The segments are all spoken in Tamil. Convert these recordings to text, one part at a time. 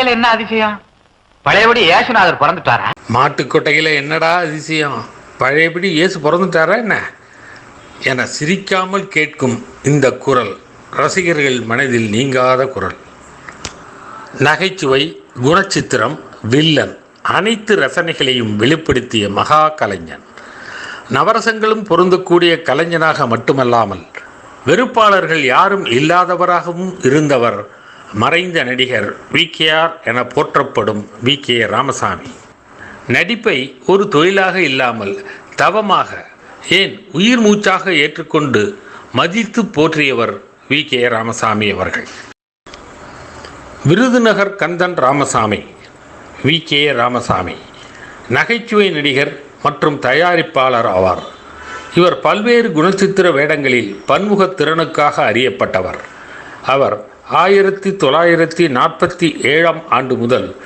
மாட்டுக்கொட்டாயில என்ன அதிசயம்? பழையபடி ஏசுநாதர் பிறந்துட்டாரா? மாட்டு கொட்டையில என்னடா அதிசயம்? பழையபடி இயேசு பிறந்துட்டாரா என்ன? என சிரிக்காமல் கேட்கும் இந்த குரல் ரசிகர்கள் மனதில் நீங்காத குரல். நகைச்சுவை குணச்சித்திரம் வில்லன் அனைத்து ரசனைகளையும் வெளிப்படுத்திய மகா கலைஞன். நவரசங்களும் பொருந்தக்கூடிய கலைஞனாக மட்டுமல்லாமல் வெறுப்பாளர்கள் யாரும் இல்லாதவராகவும் இருந்தவர் மறைந்த நடிகர் வி. என போற்றப்படும் வி. கே. ராமசாமி. நடிப்பை ஒரு தொழிலாக இல்லாமல் தவமாக ஏன் உயிர் மூச்சாக ஏற்றுக்கொண்டு மதித்து போற்றியவர் வி. கே. ராமசாமி அவர்கள். விருதுநகர் கந்தன் ராமசாமி வி. கே. ராமசாமி. நகைச்சுவை நடிகர் மற்றும் தயாரிப்பாளர் ஆவார். இவர் பல்வேறு குணச்சித்திர வேடங்களில் பன்முகத் திறனுக்காக அறியப்பட்டவர். அவர் ஆயிரத்தி தொள்ளாயிரத்தி நாற்பத்தி ஏழாம் ஆண்டு முதல்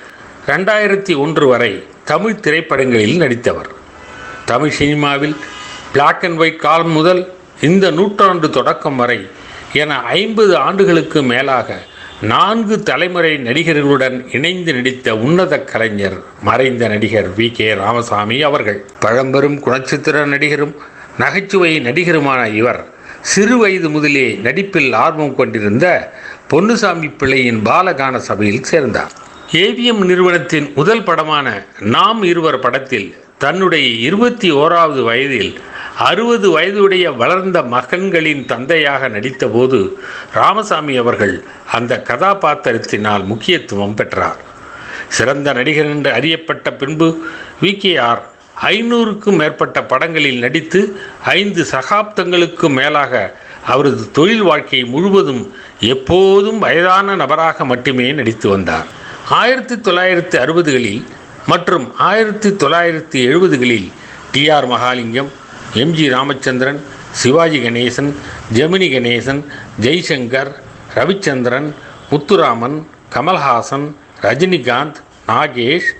ரெண்டாயிரத்தி ஒன்று வரை தமிழ் திரைப்படங்களில் நடித்தவர். தமிழ் சினிமாவில் பிளாக் அண்ட் ஒயிட் காலம் முதல் இந்த நூற்றாண்டு தொடக்கம் வரை என ஐம்பது ஆண்டுகளுக்கு மேலாக நான்கு தலைமுறை நடிகர்களுடன் இணைந்து நடித்த உன்னத கலைஞர் மறைந்த நடிகர் வி. கே. ராமசாமி அவர்கள். பழம்பெரும் குணச்சித்திர நடிகரும் நகைச்சுவை நடிகருமான இவர் சிறு வயது முதலே நடிப்பில் ஆர்வம் கொண்டிருந்த பொன்னுசாமி பிள்ளையின் பாலகான சபையில் சேர்ந்தார். ஏவிஎம் நிறுவனத்தின் முதல் படமான நாம் இருவர் படத்தில் தன்னுடைய இருபத்தி ஓராவது வயதில் அறுபது வயதுடைய வளர்ந்த மகன்களின் தந்தையாக நடித்தபோது ராமசாமி அவர்கள் அந்த கதாபாத்திரத்தினால் முக்கியத்துவம் பெற்றார். சிறந்த நடிகர் என்று அறியப்பட்ட பின்பு விகேஆர் ஐநூறுக்கும் மேற்பட்ட படங்களில் நடித்து ஐந்து சகாப்தங்களுக்கும் மேலாக அவரது தொழில் வாழ்க்கை முழுவதும் எப்போதும் வயதான நபராக மட்டுமே நடித்து வந்தார். ஆயிரத்தி தொள்ளாயிரத்தி அறுபதுகளில் மற்றும் ஆயிரத்தி தொள்ளாயிரத்தி எழுபதுகளில் T R Mahalingam M G Ramachandran Sivaji Ganesan Gemini Ganesan Jaishankar Ravichandran Muthuraman Kamal Haasan Rajinikanth Nagesh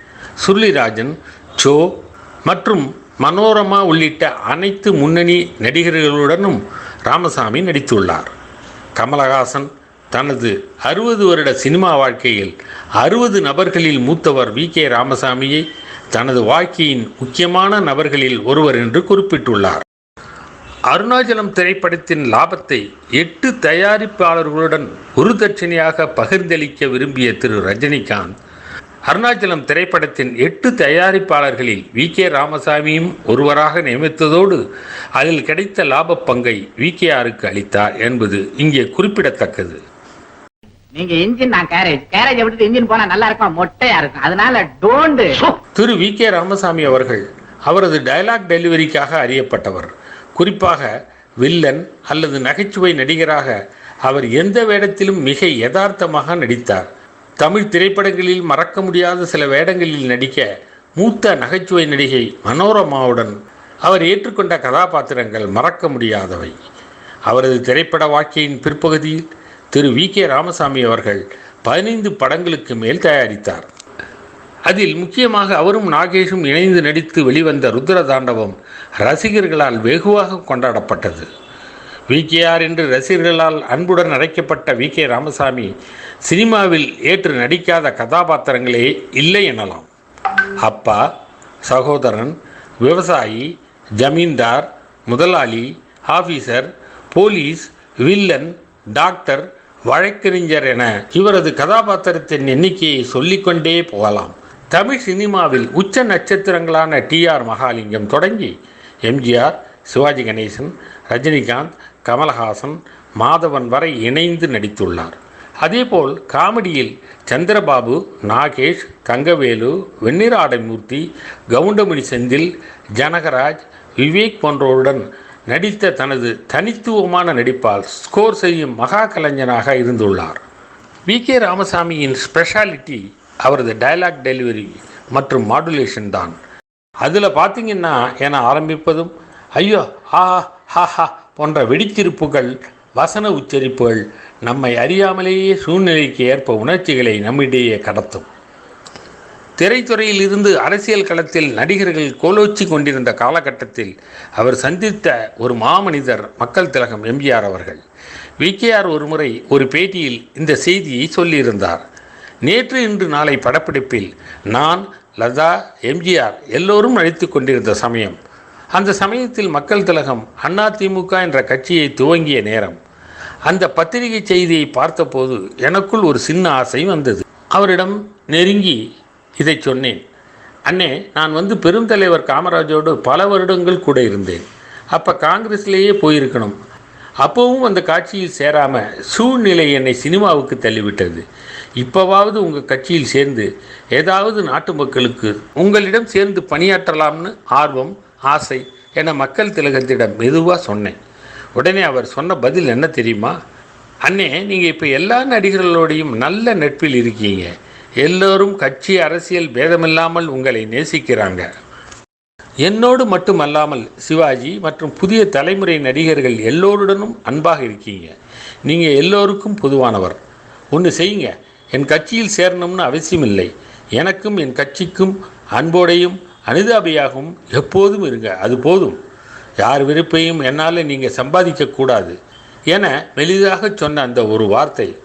Surulirajan Cho மற்றும் மனோரமா உள்ளிட்ட அனைத்து முன்னணி நடிகர்களுடனும் ராமசாமி நடித்துள்ளார். கமலஹாசன் தனது அறுபது வருட சினிமா வாழ்க்கையில் அறுபது நபர்களில் மூத்தவர் வி. கே. ராமசாமியை தனது வாழ்க்கையின் முக்கியமான நபர்களில் ஒருவர் என்று குறிப்பிட்டுள்ளார். அருணாச்சலம் திரைப்படத்தின் லாபத்தை எட்டு தயாரிப்பாளர்களுடன் குருதட்சணையாக பகிர்ந்தளிக்க விரும்பிய திரு. ரஜினிகாந்த் அருணாச்சலம் திரைப்படத்தின் எட்டு தயாரிப்பாளர்களில் வி. கே. ராமசாமியும் ஒருவராக நியமித்ததோடு அதில் கிடைத்த லாப பங்கை வி. கே. ஆருக்கு அளித்தார் என்பது இங்கே குறிப்பிடத்தக்கது. நீங்க இன்ஜின் நான் கேரேஜ். கேரேஜ் விட்டுட்டு இன்ஜின் போனா நல்லா இருக்கும் மொட்டையா இருக்கும். அதனால டோண்டு திரு வி. கே. ராமசாமி அவர்கள் அவரது டயலாக் டெலிவரிக்காக அறியப்பட்டவர். குறிப்பாக வில்லன் அல்லது நகைச்சுவை நடிகராக அவர் எந்த வேடத்திலும் மிக யதார்த்தமாக நடித்தார். தமிழ் திரைப்படங்களில் மறக்க முடியாத சில வேடங்களில் நடிக்க மூத்த நகைச்சுவை நடிகை மனோரமாவுடன் அவர் ஏற்றுக்கொண்ட கதாபாத்திரங்கள் மறக்க முடியாதவை. அவரது திரைப்பட வாழ்க்கையின் பிற்பகுதியில் திரு வி. கே. ராமசாமி அவர்கள் பதினைந்து படங்களுக்கு மேல் தயாரித்தார். அதில் முக்கியமாக அவரும் நாகேஷும் இணைந்து நடித்து வெளிவந்த ருத்ர தாண்டவம் ரசிகர்களால் வெகுவாக கொண்டாடப்பட்டது. விகேஆர் என்று ரசிகர்களால் அன்புடன் அழைக்கப்பட்ட வி கே ராமசாமி சினிமாவில் ஏற்று நடிக்காத கதாபாத்திரங்களே இல்லை எனலாம். அப்பா சகோதரன் விவசாயி ஜமீன்தார் முதலாளி ஆபீசர் போலீஸ் வில்லன் டாக்டர் வழக்கறிஞர் என இவரது கதாபாத்திரத்தின் எண்ணிக்கையை சொல்லிக்கொண்டே போகலாம். தமிழ் சினிமாவில் உச்ச நட்சத்திரங்களான டி ஆர் மகாலிங்கம் தொடங்கி எம்ஜிஆர் சிவாஜி கணேசன் ரஜினிகாந்த் கமலஹாசன் மாதவன் வரை இணைந்து நடித்துள்ளார். அதேபோல் காமெடியில் சந்திரபாபு நாகேஷ் தங்கவேலு வெண்ணிராடைமூர்த்தி கவுண்டமணி செந்தில் ஜனகராஜ் விவேக் போன்றோருடன் நடித்த தனது தனித்துவமான நடிப்பால் ஸ்கோர் செய்யும் மகா கலைஞனாக இருந்துள்ளார். வி. கே. ராமசாமியின் ஸ்பெஷாலிட்டி அவரது டயலாக் டெலிவரி மற்றும் மாடுலேஷன் தான். அதில் பார்த்தீங்கன்னா என ஆரம்பிப்பதும் ஐயோ ஆஹா ஹா ஹா போன்ற வெடித்திருப்புகள் வசன உச்சரிப்புகள் நம்மை அறியாமலேயே சூழ்நிலைக்கு ஏற்ப உணர்ச்சிகளை நம்மிடையே கடத்தும். திரைத்துறையில் இருந்து அரசியல் களத்தில் நடிகர்கள் கோலோச்சி கொண்டிருந்த காலகட்டத்தில் அவர் சந்தித்த ஒரு மாமனிதர் மக்கள் திலகம் எம்ஜிஆர் அவர்கள். விகேஆர் ஒருமுறை ஒரு பேட்டியில் இந்த செய்தியை சொல்லியிருந்தார். நேற்று இன்று நாளை படப்பிடிப்பில் நான் லதா எம்ஜிஆர் எல்லோரும் நடித்து கொண்டிருந்த சமயம் அந்த சமயத்தில் மக்கள் திலகம் அதிமுக என்ற கட்சியை துவங்கிய நேரம். அந்த பத்திரிகை செய்தியை பார்த்தபோது எனக்குள் ஒரு சின்ன ஆசை வந்தது. அவரிடம் நெருங்கி இதை சொன்னேன். அண்ணே நான் வந்து பெருந்தலைவர் காமராஜோடு பல வருடங்கள் கூட இருந்தேன். அப்போ காங்கிரஸ்லேயே போயிருக்கணும். அப்போவும் அந்த காட்சியில் சேராமல் சூழ்நிலை என்னை சினிமாவுக்கு தள்ளிவிட்டது. இப்போவாவது உங்கள் கட்சியில் சேர்ந்து ஏதாவது நாட்டு மக்களுக்கு உங்களிடம் சேர்ந்து பணியாற்றலாம்னு ஆர்வம் ஆசை என மக்கள் திலகத்திடம் மெதுவாக சொன்னேன். உடனே அவர் சொன்ன பதில் என்ன தெரியுமா? அண்ணே நீங்கள் இப்போ எல்லா நடிகர்களோடையும் நல்ல நட்பில் இருக்கீங்க. எல்லோரும் கட்சி அரசியல் பேதமில்லாமல் உங்களை நேசிக்கிறாங்க. என்னோடு மட்டுமல்லாமல் சிவாஜி மற்றும் புதிய தலைமுறை நடிகர்கள் எல்லோருடனும் அன்பாக இருக்கீங்க. நீங்கள் எல்லோருக்கும் பொதுவானவர். ஒன்று செய்யுங்க. என் கட்சியில் சேரணும்னு அவசியம் இல்லை எனக்கும் என் கட்சிக்கும் அன்போடையும் அனுதாபியாகவும் எப்போதும் இருங்க அது போதும். யார் விருப்பையும் என்னால் நீங்கள் சம்பாதிக்கக்கூடாது என மெலிதாக சொன்ன அந்த ஒரு வார்த்தை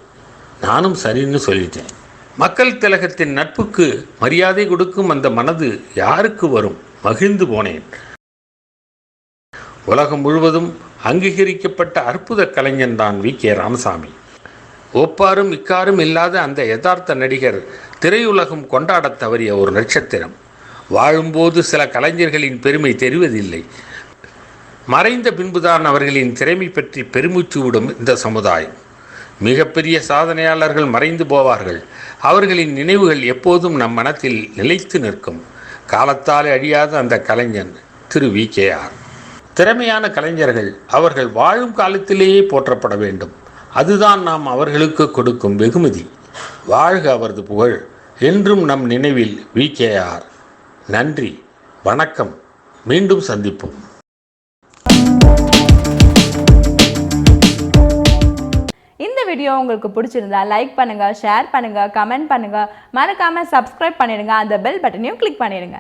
நானும் சரின்னு சொல்லிட்டேன். மக்கள் திலகத்தின் நட்புக்கு மரியாதை கொடுக்கும் அந்த மனது யாருக்கு வரும்? மகிழ்ந்து போனேன். உலகம் முழுவதும் அங்கீகரிக்கப்பட்ட அற்புத கலைஞன் தான் வி. கே. ராமசாமி. ஒப்பாரும் இக்காரும் இல்லாத அந்த யதார்த்த நடிகர் திரையுலகம் கொண்டாடத் தவறிய ஒரு நட்சத்திரம். வாழும்போது சில கலைஞர்களின் பெருமை தெரிவதில்லை. மறைந்த பின்புதான் அவர்களின் திறமை பற்றி பெருமூச்சு விடும் இந்த சமுதாயம். மிகப்பெரிய சாதனையாளர்கள் மறைந்து போவார்கள். அவர்களின் நினைவுகள் எப்போதும் நம் மனத்தில் நிலைத்து நிற்கும். காலத்தால் அழியாத அந்த கலைஞன் திரு வி. கே. ஆர். திறமையான கலைஞர்கள் அவர்கள் வாழும் காலத்திலேயே போற்றப்பட வேண்டும். அதுதான் நாம் அவர்களுக்கு கொடுக்கும் வெகுமதி. வாழ்க அவரது புகழ். என்றும் நம் நினைவில் வி. கே. ஆர். நன்றி வணக்கம். மீண்டும் சந்திப்போம். இந்த வீடியோ உங்களுக்கு பிடிச்சிருந்தா லைக் பண்ணுங்க ஷேர் பண்ணுங்க கமெண்ட் பண்ணுங்க. மறக்காம சப்ஸ்கிரைப் பண்ணிடுங்க. அந்த பெல் பட்டனையும் கிளிக் பண்ணிடுங்க.